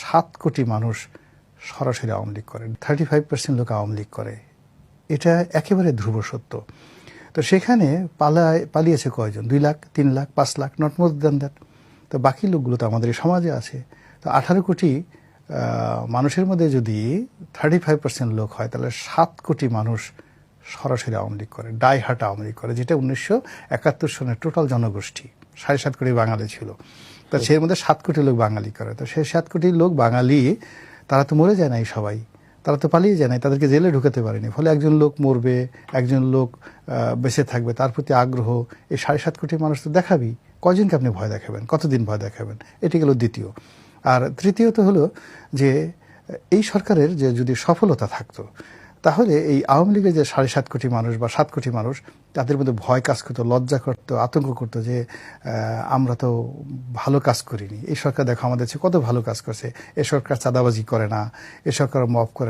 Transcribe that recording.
সাত কোটি মানুষ সরাসরি আওয়ামী লীগ করে থার্টি ফাইভ পার্সেন্ট লোক আওয়ামী লীগ করে। এটা একেবারে ধ্রুব সত্য। তো সেখানে পালায়, পালিয়েছে কয়জন? দুই লাখ, তিন লাখ, পাঁচ lakh not more than that তো বাকি লোকগুলো তো আমাদের সমাজে আছে। তো আঠারো কোটি মানুষের মধ্যে যদি থার্টি ফাইভ পার্সেন্ট লোক হয়, তাহলে সাত কোটি মানুষ সরাসরি আওয়ামী লীগ করে ডাই হার্ট আওয়ামী লীগ করে, যেটা উনিশশো একাত্তর সনের টোটাল জনগোষ্ঠী, সাড়ে সাত কোটি বাঙালি ছিল। তো সেই মধ্যে সাত কোটি লোক বাঙালি করে। তো সেই সাত কোটি লোক বাঙালি, তারা তো মরে যায় নাই সবাই। তারা তো পালিয়ে যায় নাই, তাদেরকে জেলে ঢুকাতে পারেনি। ফলে একজন লোক মরবে, একজন লোক বেঁচে থাকবে, তার প্রতি আগ্রহ, এই সাড়ে সাত কোটি মানুষ তো দেখাবি। কজনকে আপনি ভয় দেখাবেন? কতদিন ভয় দেখাবেন? এটি গেল দ্বিতীয়। আর তৃতীয়ত হলো যে, এই সরকারের যে যদি সফলতা থাকতো তাহলে এই আওয়ামী লীগের যে সাড়ে সাত কোটি মানুষ বা সাত কোটি মানুষ, তাদের মধ্যে ভয় কাজ করতো, লজ্জা করতো, আতঙ্ক করতো যে আমরা তো ভালো কাজ করিনি এই সরকার দেখো আমাদের কত ভালো কাজ করছে এ সরকার চাঁদাবাজি করে না, এ সরকার মফ করে।